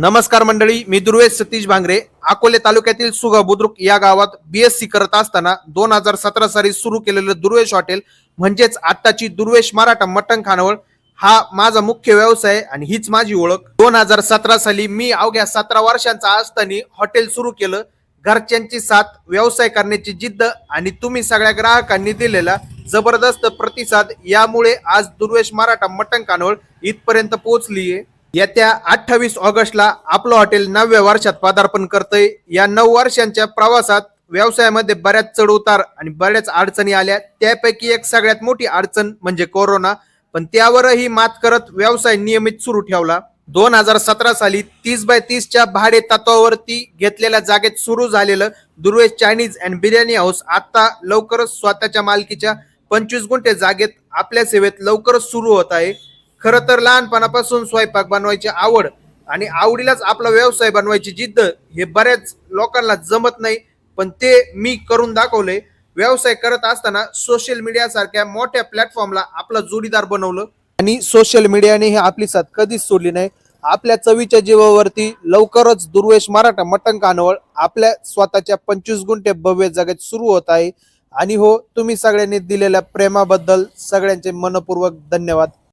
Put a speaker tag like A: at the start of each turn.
A: नमस्कार मंडळी मी दुर्वेश सतीश भांगरे. अकोले तालुक्यातील सुगा बुद्रुक या गावात बीएससी करत असताना दोन हजार सतरा साली सुरू केलेलं दुर्वेश हॉटेल म्हणजेच आत्ताची दुर्वेश मराठा मटण खानावळ हा माझा मुख्य व्यवसाय आणि हीच माझी ओळख. दोन हजार सतरा साली मी अवघ्या सतरा वर्षांचा असताना हॉटेल सुरू केलं. घरच्यांची साथ व्यवसाय करण्याची जिद्द आणि तुम्ही सगळ्या ग्राहकांनी दिलेला जबरदस्त प्रतिसाद यामुळे आज दुर्वेश मराठा मटण कानवळ इथपर्यंत पोहोचलीये. येत्या अठ्ठावीस ऑगस्टला आपलं हॉटेल नवव्या वर्षात पदार्पण करतंय. या नऊ वर्षांच्या प्रवासात व्यवसायामध्ये बऱ्याच चढ उतार आणि बऱ्याच अडचणी आल्या. त्यापैकी एक सगळ्यात मोठी अडचण म्हणजे कोरोना. पण त्यावरही मात करत व्यवसाय नियमित सुरू ठेवला. दोन हजार सतरा साली तीस बाय तीसच्या भाडे तत्वावरती घेतलेल्या जागेत सुरू झालेलं Durvesh Chinese and biryani house आता लवकरच स्वतःच्या मालकीच्या पंचवीस गुंठे जागेत आपल्या सेवेत लवकरच सुरू होत आहे. खरं तर लहानपणापासून स्वयंपाक बनवायची आवड आणि आवडीलाच आपला व्यवसाय बनवायची जिद्द हे बऱ्याच लोकांना जमत नाही पण ते मी करून दाखवले. व्यवसाय करत असताना सोशल मीडिया सारख्या मोठ्या प्लॅटफॉर्मला आपला जोडीदार बनवलं. आणि सोशल मीडियाने हे आपली साथ कधीच सोडली नाही. आपल्या चवीच्या जीवावरती लवकरच दुर्वेश मराठा मटण कानवळ आपल्या स्वतःच्या पंचवीस गुंठे भव्य जागेत सुरू होत आहे. आणि हो तुम्ही सगळ्यांनी दिलेल्या प्रेमाबद्दल सगळ्यांचे मनपूर्वक धन्यवाद.